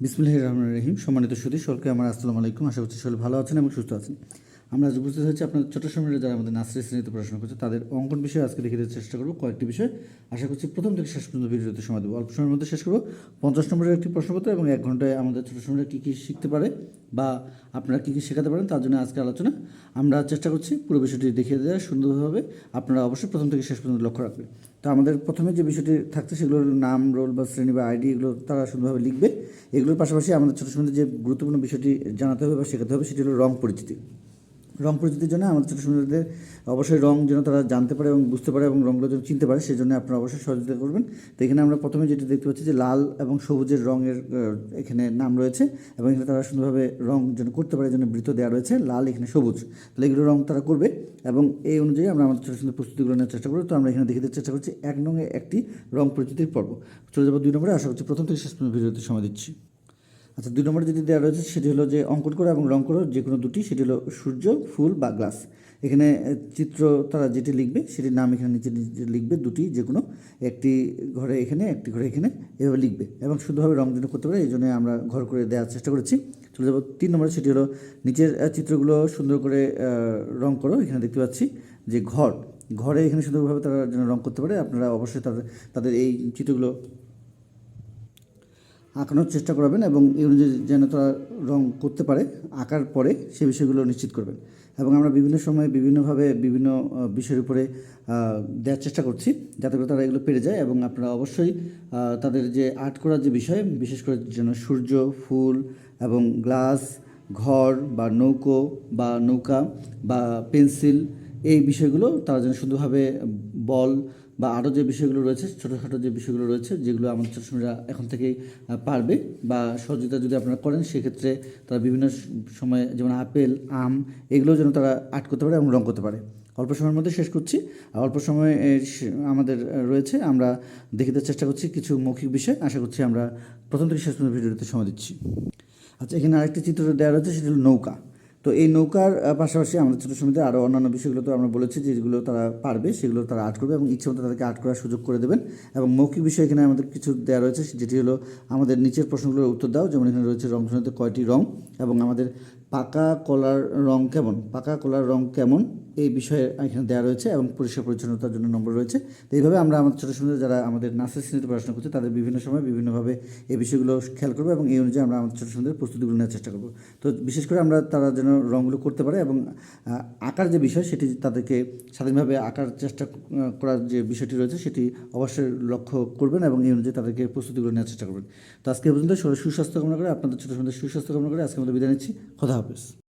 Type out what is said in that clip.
বিসমুল্লাহ রহমান রহিম। সম্মানিত সুদী সকলকে আমার আসসালামু আলাইকুম। আশা করছি সকলে ভালো আছেন এবং সুস্থ আছেন। আমরা আজ উপস্থিত হয়েছি আপনার ছোট সময়ের যারা আমাদের নার্সারি শ্রেণীতে পড়াশোনা করছে, তাদের অঙ্কন বিষয়ে আজকে দেখে দেওয়ার চেষ্টা করব। কয়েকটি বিষয়। আশা করছি প্রথম থেকে শেষ পর্যন্ত ভিডিওতে সময় দেবো। অল্প সময়ের মধ্যে শেষ করব। পঞ্চাশ নম্বরের একটি প্রশ্নপত্র এবং এক ঘন্টায় আমাদের ছোটো সময়ের কী কী শিখতে পারে বা আপনারা কী কী শেখাতে পারেন তার জন্য আজকে আলোচনা। আমরা চেষ্টা করছি পুরো বিষয়টি দেখিয়ে দেওয়া সুন্দরভাবে। আপনারা অবশ্যই প্রথম থেকে শেষ পর্যন্ত লক্ষ্য রাখবেন। তো আমাদের প্রথমে যে বিষয়টি থাকছে সেগুলো হলো নাম, রোল বা শ্রেণি বা আইডি এগুলো তারা সুন্দরভাবে লিখবে। এগুলোর পাশাপাশি আমাদের ছোটো সময় যে গুরুত্বপূর্ণ বিষয়টি জানাতে হবে বা শেখাতে হবে সেটি হলো রং পরিচিতি। রং পরিচিতির জন্য আমাদের ছোটো সুন্দরদের অবশ্যই রং যেন তারা জানতে পারে এবং বুঝতে পারে এবং রঙগুলো যেন চিনতে পারে, সেজন্য আপনারা অবশ্যই সহযোগিতা করবেন। তো এখানে আমরা প্রথমে যেটি দেখতে পাচ্ছি যে লাল এবং সবুজের রঙের এখানে নাম রয়েছে এবং এখানে তারা সুন্দরভাবে রং যেন করতে পারে, যেন বৃত্ত দেওয়া রয়েছে, লাল এখানে সবুজ। তাহলে এগুলো রং তারা করবে এবং এই অনুযায়ী আমরা আমাদের ছোটো সুন্দর প্রস্তুতিগুলো নেওয়ার চেষ্টা করব। তো আমরা এখানে দেখে চেষ্টা করছি, এক নঙে একটি রং পরিচিতির পর্ব। চলে যাব দুই নম্বরে, আশা করছি প্রথম থেকে শেষ পর্যন্ত ভিডিওতে সময় দিচ্ছি। আচ্ছা দুই নম্বরে যেটি দেওয়া রয়েছে সেটি হলো যে অঙ্কন করো এবং রং করো, যে কোনো দুটি, সেটি হলো সূর্য, ফুল বা গ্লাস। এখানে চিত্র তারা যেটি লিখবে সেটির নাম এখানে নিচে লিখবে, দুটি যে কোনো, একটি ঘরে এখানে, একটি ঘরে এখানে, এভাবে লিখবে এবং শুদ্ধভাবে রং যেন করতে পারে, এই জন্য আমরা ঘর করে দেওয়ার চেষ্টা করেছি। চলে যাব তিন নম্বরে, সেটি হলো নিচের চিত্রগুলো সুন্দর করে রং করো, এখানে দেখতে পাচ্ছি যে ঘর। ঘরে এখানে সুন্দরভাবে তারা যেন রং করতে পারে, আপনারা অবশ্যই তাদের তাদের এই চিত্রগুলো আঁকানোর চেষ্টা করবেন এবং এই অনুযায়ী যেন তারা রং করতে পারে, আঁকার পরে সে বিষয়গুলো নিশ্চিত করবেন। এবং আমরা বিভিন্ন সময়ে বিভিন্নভাবে বিভিন্ন বিষয়ের উপরে দেওয়ার চেষ্টা করছি যাতে করে তারা এগুলো পেরে যায় এবং আপনারা অবশ্যই তাদের যে আর্ট করার যে বিষয়, বিশেষ করে যেন সূর্য, ফুল এবং গ্লাস, ঘর বা নৌকো বা নৌকা বা পেন্সিল, এই বিষয়গুলো তারা যেন শুধুভাবে বল বা আরও যে বিষয়গুলো রয়েছে, ছোটোখাটো যে বিষয়গুলো রয়েছে, যেগুলো আমাদের ছোটো এখন থেকেই পারবে বা সহযোগিতা যদি আপনারা করেন, সেক্ষেত্রে তারা বিভিন্ন সময়ে যেমন আপেল, আম এগুলো যেন তারা আর্ট করতে পারে এবং রং করতে পারে। অল্প সময়ের মধ্যে শেষ করছি। আর অল্প সময় আমাদের রয়েছে। আমরা দেখিতে চেষ্টা করছি কিছু মৌখিক বিষয়। আশা করছি আমরা প্রথম থেকে শেষ পর্যন্ত ভিডিওতে সময় দিচ্ছি। আচ্ছা এখানে আরেকটি চিত্র দেওয়া রয়েছে, সেটি হলো নৌকা। তো এই নৌকার পাশাপাশি আমাদের ছোটো সমিতি আরও অন্যান্য বিষয়গুলো তো আমরা বলেছি, যেগুলো তারা পারবে, সেগুলো তারা আর্ট করবে এবং ইচ্ছে মতো তাদেরকে আর্ট করার সুযোগ করে দেবেন। এবং মৌখিক বিষয় এখানে আমাদের কিছু দেওয়া রয়েছে, যেটি হলো আমাদের নিচের প্রশ্নগুলোর উত্তর দাও। যেমন এখানে রয়েছে রংধনুতে কয়টি রং? এবং আমাদের পাকা কলার রং কেমন? পাকা কলার রং কেমন? এই বিষয়ে এখানে দেওয়া রয়েছে এবং পরিষ্কার পরিচ্ছন্নতার জন্য নম্বর রয়েছে। তো এইভাবে আমরা আমাদের ছোটো ছোটো যারা আমাদের নার্সারি শ্রেণীতে পড়াশোনা করছে, তাদের বিভিন্ন সময় বিভিন্নভাবে এই বিষয়গুলো খেয়াল করব এবং এই অনুযায়ী আমরা আমাদের ছোটো ছোটোদের প্রস্তুতিগুলো নেওয়ার চেষ্টা করব। তো বিশেষ করে আমরা তারা যেন রঙগুলো করতে পারে এবং আঁকার যে বিষয় সেটি তাদেরকে স্বাধীনভাবে আঁকার চেষ্টা করার যে বিষয়টি রয়েছে সেটি অবশ্যই লক্ষ্য করবেন এবং এই অনুযায়ী তাদেরকে প্রস্তুতিগুলো নেওয়ার চেষ্টা করবেন। তো আজকে পর্যন্ত সুস্বাস্থ্য কামনা করে, আপনাদের ছোটো ছোটো সুস্বাস্থ্য কামনা করে আজকে আমাদের বিদায় নিচ্ছি। খোদা yapıyorsun?